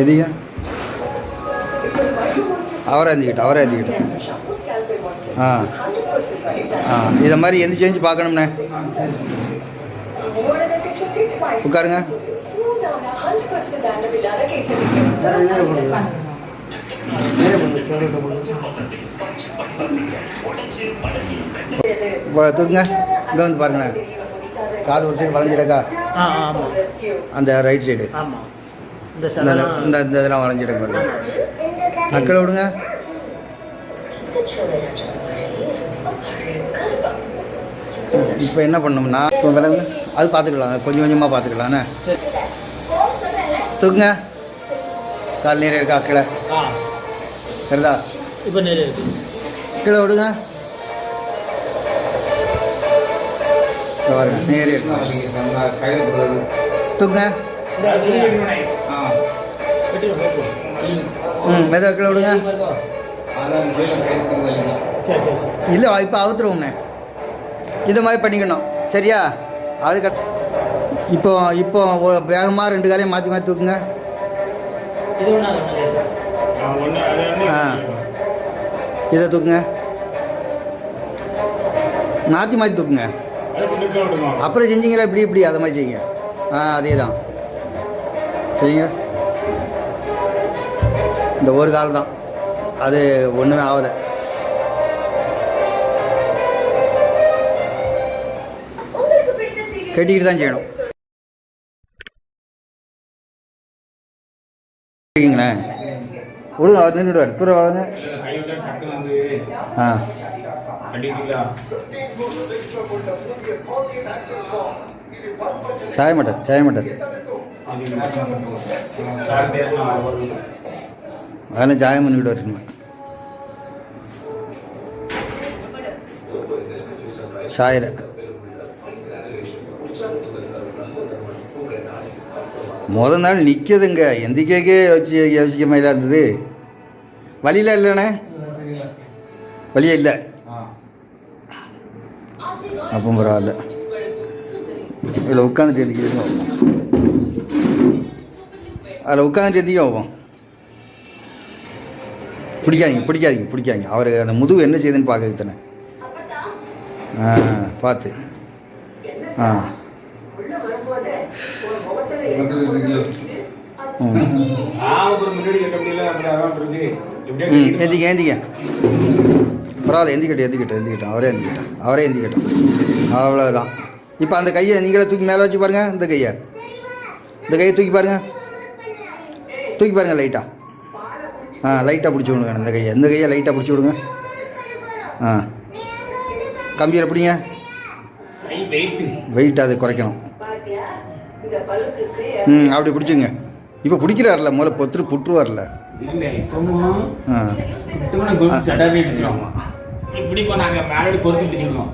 எதியா அவரை எழுந்திக்கிட்டோம் அவரை எழுந்திக்கிட்டோம் ஆ ஆ இதை மாதிரி எந்த செஞ்சு பார்க்கணும்ண்ணே உட்காருங்க தூக்குங்க இங்கே வந்து பாருங்களேன் காது ஒரு சைடு வளைஞ்சிடக்கா அந்த ரைட் சைடு ஆமாம் இந்த இந்த இதெல்லாம் வளைஞ்சிடக்கு பாருங்க மக்களை விடுங்க. இப்போ என்ன பண்ணோம்னா இப்போ விலங்கு அது பார்த்துக்கலாம். கொஞ்சம் கொஞ்சமாக பார்த்துக்கலாண்ணே தூக்குங்க. கால் நீர் இருக்கா கீழே சரிதா? இப்போ நிறைய இருக்கு. கீழே விடுங்க. பாருங்க நேரே இருக்கு. தூக்குங்க. ம் மெதுவா கீழே விடுங்க. சரி சரி சரி. இல்லை இப்போ அவுத்துருவோம்ண்ணே இதை மாதிரி பண்ணிக்கணும். சரியா? அது கட் இப்போ இப்போ வேகமாக ரெண்டு காலையும் மாற்றி மாற்றி தூக்குங்க. ஆ இதை தூக்குங்க. மாற்றி மாற்றி தூக்குங்க. அப்புறம் செஞ்சீங்களா இப்படி இப்படி அதை மாதிரி செய்யுங்க. ஆ அதே தான் செய்யுங்க இந்த ஒரு கால் தான். அது ஒன்றுமே ஆகலை. கட்டிக்கிட்டு தான் செய்யணும். சரிங்களேன் விடுங்க அவர் நின்றுடுவார் தூர வளங்க ஆ. சாய மாட்டார் சாய மாட்டார் அதெல்லாம் ஜாயம் பண்ணிவிட்டு வரணுமா சாயில முத நாள் நிற்கிதுங்க எந்திக்கே வச்சு யோசிக்க மாதிரி இருந்தது வழியில் இல்லைண்ணே வழியே இல்லை அப்போ பரவாயில்ல இதில் உட்காந்துட்டு எந்திக்கிறதுக்கு அதில் உட்காந்துட்டு எந்திக்க ஆகும் பிடிக்காதீங்க பிடிக்காதீங்க பிடிக்காதீங்க. அவர் அந்த முதுகு என்ன செய்யுதுன்னு பார்க்க தானே ஆ பார்த்து. ஆ. எந்திக்க எந்திக்க பரவாயில்ல எந்திக்கட்டும் எந்திக்கட்டும் எந்திக்கட்டும் அவரே எந்திக்கட்டும் அவரே எந்திக்கட்டும் அவ்வளோதான் இப்போ அந்த கையை நீங்களே தூக்கி மேலே வச்சு பாருங்கள் இந்த கையை. இந்த கையை தூக்கி பாருங்கள் தூக்கி பாருங்கள் லைட்டாக ஆ லைட்டாக பிடிச்சி விடுங்க இந்த கையை. இந்த கையை லைட்டாக பிடிச்சி விடுங்க. ஆ. கம்பியில் பிடிங்க. கை வெயிட்டு வெயிட் அது குறைக்கணும். ம் அப்படி பிடிச்சிங்க. இப்போ பிடிக்கிறார்ல முதல்ல பொத்துட்டு ஆமாம் இப்படி இப்போ நாங்கள் மேலே கொறுத்து பிடிச்சிக்கணும்